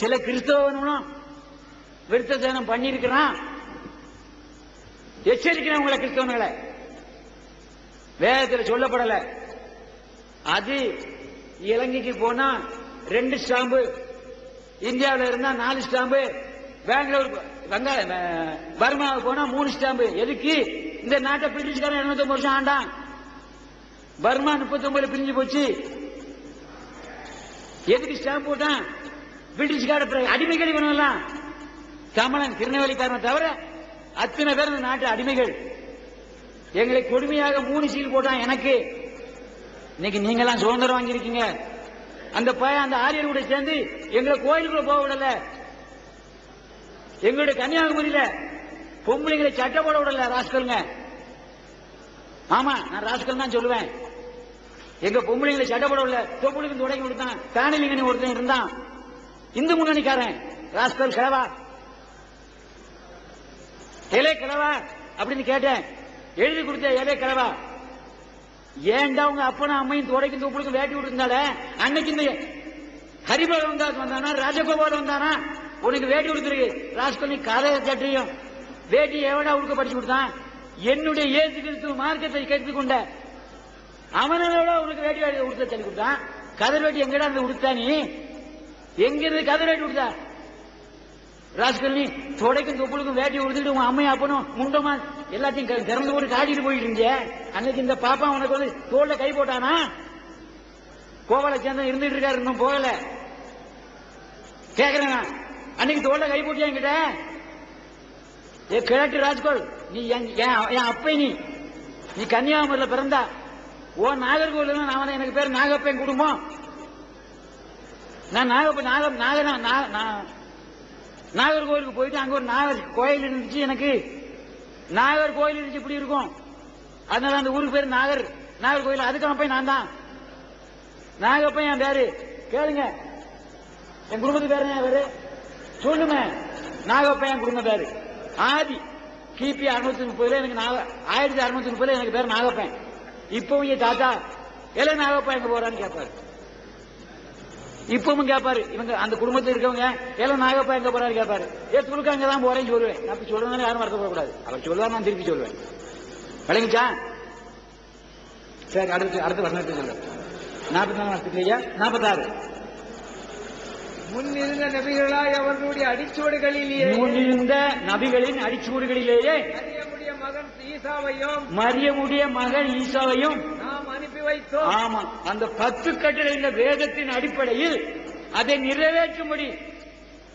சில கிறிஸ்தவனும் விருத்த சேதனம் பண்ணியிருக்கிறான். எச்சரிக்கிறேன் உங்களை கிறிஸ்தவனுங்களை வேதத்தில் சொல்லப்படல. அது இலங்கைக்கு போனா ரெண்டு ஸ்டாம்பு இந்தியாவில் இருந்தா நாலு ஸ்டாம்பு பெங்களூர் பர்மாவுக்கு போனா மூணு ஸ்டாம்பு. எதுக்கு? இந்த நாட்டை பிரிட்டிஷ்காரன் 79 வருஷம் ஆண்டான். பர்மா 39 பிரிஞ்சு போச்சு. எதுக்கு ஸ்டாம்ப் போட்டான்? பிரிட்டிஷ்கார பிறகு அடிமைகள் இவனெல்லாம். கமலன் திருநெல்வேலிக்காரனை தவிர அத்தனை பேர் இந்த நாட்டு அடிமைகள். எங்களை கொடுமையாக மூணு சீல் போட்டான் எனக்கு. இன்னைக்கு நீங்க எல்லாம் சுதந்திரம் வாங்கியிருக்கீங்க. அந்த பையன் அந்த ஆரியர் கூட சேர்ந்து எங்களை கோயிலுக்குள்ள போக விடல. எங்களுடைய கன்னியாகுமரியில பொம்பளைங்களை சட்டை போட விடல ராஸ்கல்ங்க. ஆமா நான் ராஸ்கல் தான் சொல்லுவேன். எங்க பொம்பளைங்களை சட்டை போட விடல. தொப்புளுக்கு தொடங்கி கொடுத்தான். தானிலிங்கன்னு ஒருத்தன் இருந்தான். இந்து முன்னணிக்காரன் ராஸ்கல் கிழவா இலே கிழவா அப்படின்னு கேட்டேன். எழுதி கொடுத்த இலே கிழவா ஏன்டா உங்க அப்பனும் அம்மையும் துடைக்கும் தூப்பிடுக்கும் வேட்டி விட்டுருந்தால அன்னைக்கு இந்த ஹரிபகவந்தாஸ் வந்தானா? ராஜகோபால் வந்தானா? உனக்கு வேட்டி கொடுத்துருக்கு. ராஸ்கல் நீ கதை கட்டியும். வேட்டி எவடா உடுக்க படிச்சு கொடுத்தான்? என்னுடைய இயேசு கிறிஸ்துவ மார்க்கத்தை கேட்டுக்கொண்ட அவனோட உனக்கு வேட்டி வேட்டி உடுத்த சொல்லி கொடுத்தான்? கதர் வேட்டி எங்கடா அந்த உடுத்தா நீ? எங்கிருந்து கதை கதர் வேட்டி உடுத்தா நீ தொடைக்கும் தொப்புளுக்கும் வேட்டி உடுத்துட்டு உன் அம்மையும் அப்பனும் முண்டமா எல்லாத்தையும் க- திறந்து போட்டு காட்டிட்டு போயிட்டு இருந்தீங்க அன்னைக்கு இந்த பாப்பா உனக்கு வந்து தோல்ல கை போட்டானா? கோவல சேர்ந்து இருந்துட்டு இருக்காரு இன்னும் போகல. கேக்குறேன் அன்னைக்கு தோல்ல கை போட்டியா என்கிட்ட? ஏ கிழட்டு ராஜ்கோல் நீ என் என் என் அப்பை நீ. நீ கன்னியாகுமரியில பிறந்தா. ஓ நாகர்கோவில் நான் எனக்கு பேர் நாகப்பன் குடும்பம். நான் நாகப்ப நாக நாக நா- நா- நாகர்கோவிலுக்கு போயிட்டு அங்க ஒரு நாகர் கோயில் இருந்துச்சு எனக்கு. நாகர் கோயில் இருந்துச்சு இப்படி இருக்கும். அதனால அந்த ஊருக்கு பேர் நாகர் நாகர் கோயில். அதுக்கு அப்பன் நான் தான். நாகப்பன் என் பேரு. கேளுங்க. என் குடும்பத்து பேரு என் பேரு? சொல்லுங்க. நாகப்பன் என் குடும்ப பேரு. ஆதி கிபி அறுநூத்தி முப்பதுல எனக்கு நாக ஆயிரத்தி அறுநூத்தி முப்பதுல எனக்கு பேர் நாகப்பன் இப்போ என் தாத்தா எல்லாம் நாகப்பன் எங்க போறான்னு கேட்பாரு இப்பவும் கேட்பாரு இவங்க அந்த குடும்பத்தில் இருக்கவங்க எல்லாம் நாகப்பா எங்க போறாரு? கேட்பாரு ஏ துருக்கா அங்க தான் போறேன்னு சொல்லுவேன். அப்படி சொல்றதுனால யாரும் வருத்தப்படக்கூடாது. அவர் சொல்லுவார் நான் திருப்பி சொல்லுவேன் விளங்குச்சா? சரி அடுத்து அடுத்து வருஷத்து சொல்லு நாற்பத்தி நாலு வருஷத்துக்கு ஐயா நாற்பத்தாறு. முன்னிருந்த நபிகளாய் அவர்களுடைய அடிச்சுவடுகளிலேயே முன்னிருந்த நபிகளின் அடிச்சூடுகளிலேயே மரியமுடைய மகன் ஈசாவையும் மரியமுடைய மகன் ஈசாவையும் அனுப்பி வைத்தோம். ஆமா அந்த பத்து கட்டளை இந்த வேதத்தின் அடிப்படையில் அதை நிறைவேற்றும்படி.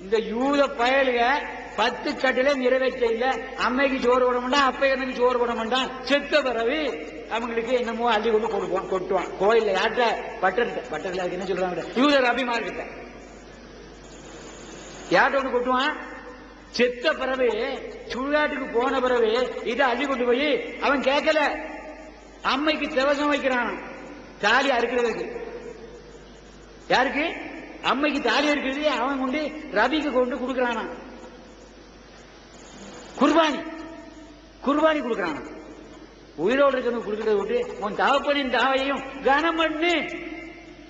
இந்த யூத பயலுக பத்து கட்டளை நிறைவேற்ற இல்ல அம்மைக்கு சோறு போட மாட்டான் அப்பை எனக்கு சோறு போட மாட்டான் செத்த பிறகு அவங்களுக்கு என்னமோ அள்ளி கொண்டு கொடுப்பான் கொட்டுவான். கோயில்ல யார்கிட்ட? பட்டர்கிட்ட. பட்டர்ல அதுக்கு என்ன சொல்றாங்க? யூதர் அபிமார்கிட்ட யார்கிட்ட ஒண்ணு கொட்டுவான்? செத்த பிறகு சுடுகாட்டுக்கு போன பிறகு இதை அள்ளி கொண்டு போய் அவன் கேட்கல. அம்மைக்கு திவசம் வைக்கிறான். தாலி அறுக்கிறதுக்கு யாருக்கு? அம்மைக்கு தாலி அறுக்கிறது அவன் கொண்டு ரவிக்கு கொண்டு கொடுக்கறானா? குர்பானி. குர்பானி கொடுக்கறானா? உயிரோடு இருக்கிறது கொடுக்கறத விட்டு உன் தகப்பனின் தாவையும் கனம் பண்ணு.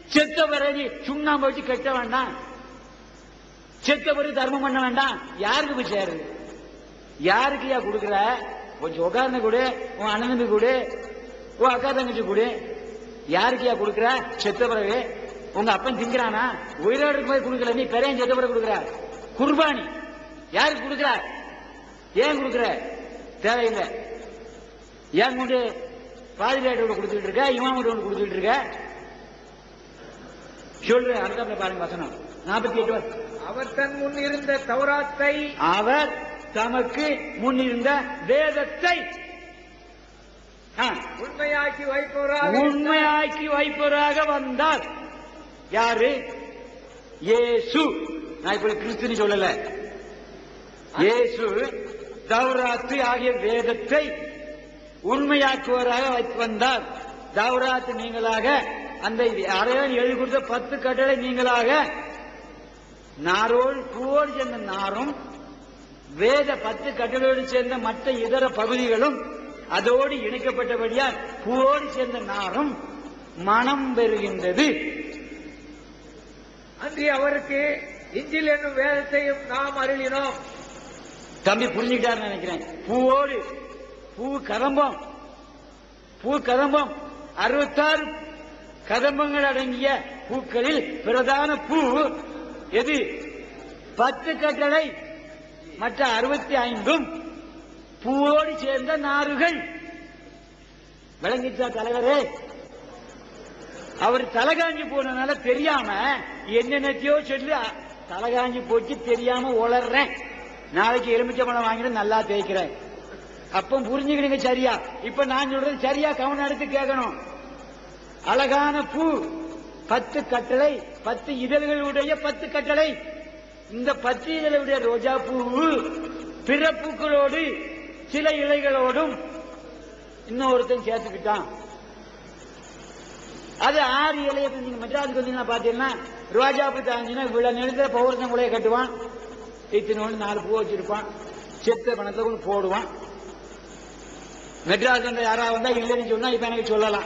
செத்த பிறகு சுண்ணாம்பு வச்சு கட்ட வேண்டாம். செத்த பிறகு தர்மம் பண்ண வேண்டாம். யாருக்கு போய் சேருது? யாருக்கு யா கொடுக்குற? கொஞ்சம் உட்கார்ந்து கொடு உன் அண்ணனுக்கு கொடு உன் அக்கா தங்கச்சி கொடு. யாருக்கு யா கொடுக்குற? செத்த பிறகு. உங்க அப்பன் திங்கிறானா? உயிரோடு போய் கொடுக்கல நீ பெரையன் செத்த பிறகு கொடுக்குற. குர்பானி. யாருக்கு கொடுக்குற? ஏன் கொடுக்குற? தேவையில்லை. ஏன் கொண்டு பாதிரியாட்டோட கொடுத்துட்டு இருக்க? இமாமோட ஒன்று கொடுத்துட்டு இருக்க? சொல்லு அடுத்த பாருங்க வசனம். நாற்பத்தி எட்டு வருஷம் அவர் தன் முன் இருந்த தௌராத்தை அவர் தமக்கு முன்னிருந்த வேதத்தை ஆ, உண்மையாக்கி வைப்பவராக உண்மையாக்கி வைப்பவராக வந்தார். யாரு? இயேசு நான் இப்ப கிறிஸ்துன்னு சொல்லல. இயேசு தௌராத்து ஆகிய வேதத்தை உண்மையாக்குவராக வந்தார். தௌராத்து நீங்களாக அந்த அறையன் எழுதி கொடுத்த பத்து கட்டளை நீங்களாக நாரோடு பூவோடு சேர்ந்த நாரும் வேத பத்து கட்டளையோடு சேர்ந்த மற்ற இதர பகுதிகளும் அதோடு இணைக்கப்பட்டபடியால் பூவோடு சேர்ந்த நாரும் மனம் பெறுகின்றது. அன்றி அவருக்கு இஞ்சில் என்னும் வேதத்தையும் நாம் அருளினோம். தம்பி புரிஞ்சுக்கிட்டாருன்னு நினைக்கிறேன். பூவோடு பூ கதம்பம் பூ கதம்பம் அறுபத்தாறு கதம்பங்கள் அடங்கிய பூக்களில் பிரதான பூ எது? பத்து கட்டளை மற்ற அறுபத்தி ஐந்தும் பூவோடு சேர்ந்த நாறுகள். விளங்கிச்சா தலைவரே அவர் தலைகாஞ்சி போனதுனால தெரியாம என்னென்னத்தையோ சொல்லி தலைகாஞ்சி போச்சு தெரியாம உளர்றேன். நாளைக்கு எலுமிச்சம்பழம் வாங்கிட்டு நல்லா தேய்க்கிறேன். அப்ப புரிஞ்சுக்கிடுங்க சரியா. இப்ப நான் சொல்றது சரியா கவனம் எடுத்து கேட்கணும். அழகான பூ பத்து கட்டளை பத்து இதழ்களுடைய பத்து கட்டளை. இந்த பத்து இதழுடைய ரோஜா பூ பிற பூக்களோடு சில இலைகளோடும் இன்னொருத்தன் சேர்த்துக்கிட்டான். அது ஆறு இலையை நீங்க மெட்ராஸுக்கு வந்தீங்கன்னா பாத்தீங்கன்னா ரோஜா பூ தாங்கினா இவ்வளவு நிலத்துல பௌரசம் கூட கட்டுவான். இத்தனை ஒன்று நாலு பூ வச்சிருப்பான். செத்த பணத்தை கொண்டு போடுவான். மெட்ராஸ் வந்து யாராவது வந்தா இல்லைன்னு சொன்னா இப்ப எனக்கு சொல்லலாம்.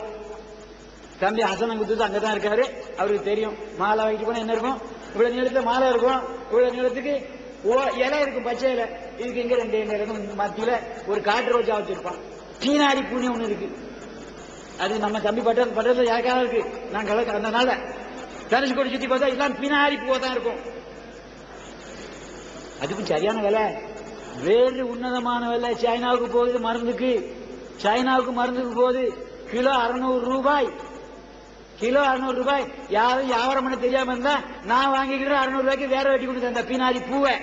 தம்பி ஹசனம் குத்து அங்கதான் இருக்காரு. அவருக்கு தெரியும். மாலை வாங்கிட்டு போனா என்ன இருக்கும்? இவ்வளவு நிலத்துல மாலை இருக்கும். இவ்வளவு நிலத்துக்கு ஓ- இலை இருக்கும் பச்சை இலை. இதுக்கு எங்க ரெண்டு இலை மத்தியில ஒரு காட்டு ரோஜா வச்சிருப்பான். பீனாடி பூனி ஒண்ணு இருக்கு. அது நம்ம தம்பி பட்டது பட்டத்துல யாருக்காக இருக்கு. நான் கலக்க அதனால தனுஷ்கோடி சுத்தி பார்த்தா எல்லாம் பினாரி பூவா தான் இருக்கும். அதுக்கும் சரியான விலை. வேறு உன்னதமான விலை சைனாவுக்கு போகுது மருந்துக்கு. சைனாவுக்கு மருந்துக்கு போகுது. கிலோ அறுநூறு ரூபாய். கிலோ அறுநூறு ரூபாய். யாரும் வியாபாரம் பண்ண தெரியாம இருந்தா நான் வாங்கிக்கிறேன் அறுநூறு ரூபாய்க்கு வேற வெட்டி கொடுத்தேன் அந்த பினாரி பூவை.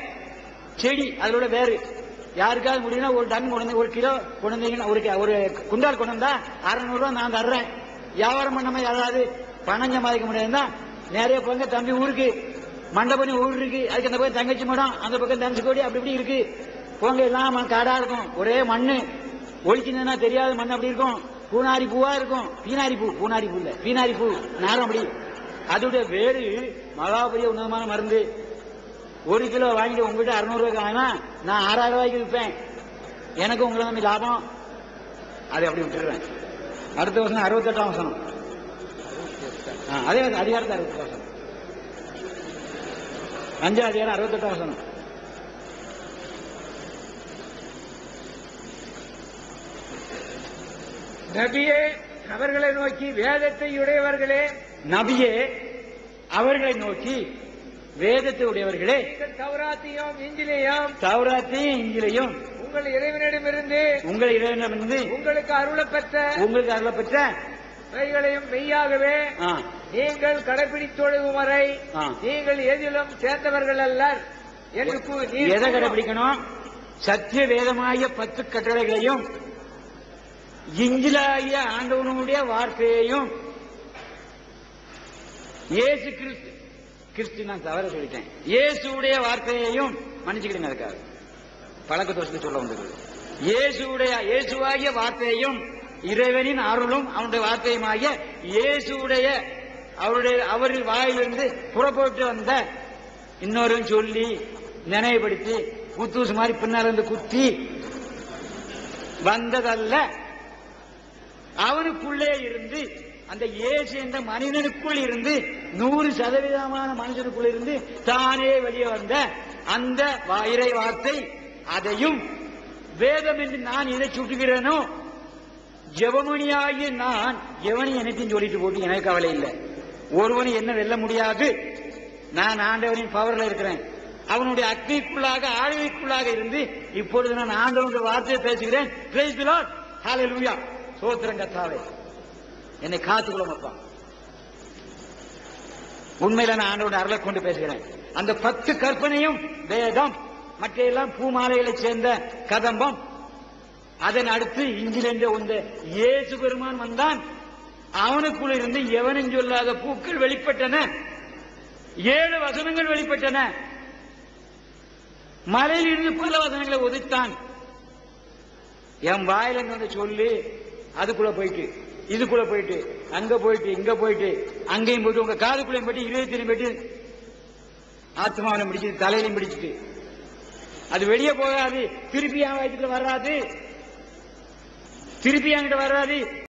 செடி அதோட வேறு யாருக்காவது முடியும்னா ஒரு டன் கொண்டு ஒரு கிலோ கொண்டு ஒரு ஒரு குண்டால் கொண்டு வந்தா அறுநூறு நான் தர்றேன். வியாபாரம் பண்ணாம யாராவது பணம் சம்பாதிக்க முடியாதுன்னா நிறைய போங்க தம்பி ஊருக்கு. மண்டபம் ஊர் இருக்கு அதுக்கு அந்த பக்கம் தங்கச்சி மடம் அந்த பக்கம் தனுசுக்கோடி அப்படி இப்படி இருக்கு. போங்க எல்லாம் காடா இருக்கும். ஒரே மண்ணு. ஒழிச்சுனா தெரியாத மண் அப்படி இருக்கும். பூனாரி பூவா இருக்கும். பீனாரி பூ பூனாரி பூ இல்ல. பீனாரி பூ நேரம் அப்படி. அதோட வேறு மகாபரிய உன்னதமான மருந்து. ஒரு கிலோ வாங்கிட்டு உங்ககிட்ட அறுநூறு ரூபாய்க்கு வாங்கினா நான் ஆறாயிரம் ரூபாய்க்கு விற்பேன். எனக்கு உங்களை நம்பி லாபம். அதை அப்படி விட்டுருவேன் அடுத்த வருஷம் அறுபத்தெட்டாம் வருஷம் அதே அதிகாரத்தை அறுபத்தி வருஷம் அஞ்சாம் அதிகாரம் அறுபத்தெட்டாம் வருஷம் நபியே அவர்களை நோக்கி வேதத்தை உடையவர்களே. நபியே அவர்களை நோக்கி வேதத்தை உடையவர்களே தௌராத்தையும் இஞ்சிலையும் தௌராத்தையும் இங்கிலையும் உங்கள் இறைவனிடமிருந்து உங்களை இறைவனிடமிருந்து உங்களுக்கு அருளப்பெற்ற உங்களுக்கு அருளப்பெற்ற கைகளையும் மெய்யாகவே நீங்கள் கடைபிடித்தொழுகும் வரை. நீங்கள் எதிலும் சேர்ந்தவர்கள் நீர் எதை கடைபிடிக்கணும் சத்திய வேதமாகிய பத்து கட்டளைகளையும் இஞ்சிலாகிய ஆண்டவனுடைய வார்த்தையையும் இயேசு கிறிஸ்து கிறிஸ்து நான் தவற சொல்லிட்டேன். இயேசுடைய வார்த்தையையும் மன்னிச்சுக்கிடுங்க அதுக்காக. பழக்க தோஷத்துக்கு சொல்ல வந்தது. இயேசுடைய இயேசுவாகிய வார்த்தையையும் இறைவனின் அருளும் அவனுடைய வார்த்தையுமாகிய இயேசுடைய அவருடைய அவரின் வாயிலிருந்து புறப்பட்டு வந்த இன்னொரு சொல்லி நினைவுபடுத்தி குத்தூசு மாதிரி பின்னால் இருந்து குத்தி வந்ததல்ல. அவனுக்குள்ளே இருந்து அந்த இயேசு என்ற மனிதனுக்குள் இருந்து நூறு சதவீதமான மனுஷனுக்குள் இருந்து தானே வெளியே வந்த அந்த இறை வார்த்தை அதையும் வேதம் என்று நான் எதை சுட்டுகிறேனோ ஜெபமணியாகிய நான் எவனி எனத்தையும் சொல்லிட்டு போட்டு எனக்கு கவலை இல்லை. ஒருவன் என்ன வெல்ல முடியாது. நான் ஆண்டவரின் பவர்ல இருக்கிறேன். அவனுடைய அக்னிக்குள்ளாக ஆளுகைக்குள்ளாக இருந்து இப்பொழுது நான் ஆண்டவனுடைய வார்த்தையை பேசுகிறேன். பிரைஸ் தி லார்ட் சோத்திரம் கத்தாவே. என்னை காத்துக்கொள்ளும் வைப்பான் உண்மையில நான் ஆண்டோட அருளை கொண்டு பேசுகிறேன். அந்த பத்து கற்பனையும் வேதம் மற்ற எல்லாம் பூமாலைகளை சேர்ந்த கதம்பம் அதன் அடுத்து இஞ்சில் உந்த இயேசு பெருமான் வந்தான். அவனுக்குள் இருந்து எவனும் சொல்லாத பூக்கள் வெளிப்பட்டன. ஏழு வசனங்கள் வெளிப்பட்டன. மலையில் இருந்து பல வசனங்களை உதைத்தான். என் வாயில வந்து சொல்லி அதுக்குள்ள போயிட்டு. இதுக்குள்ள போயிட்டு அங்க போயிட்டு இங்க போயிட்டு அங்கேயும் போயிட்டு உங்க காதுக்குள்ளேயும் போயிட்டு இருபத்திலையும் போயிட்டு ஆத்மாவிலும் பிடிச்சிட்டு தலையிலையும் பிடிச்சிட்டு. அது வெளியே போகாது. திருப்பி என் வயிற்றுல வராது. திருப்பி என்கிட்ட வராது.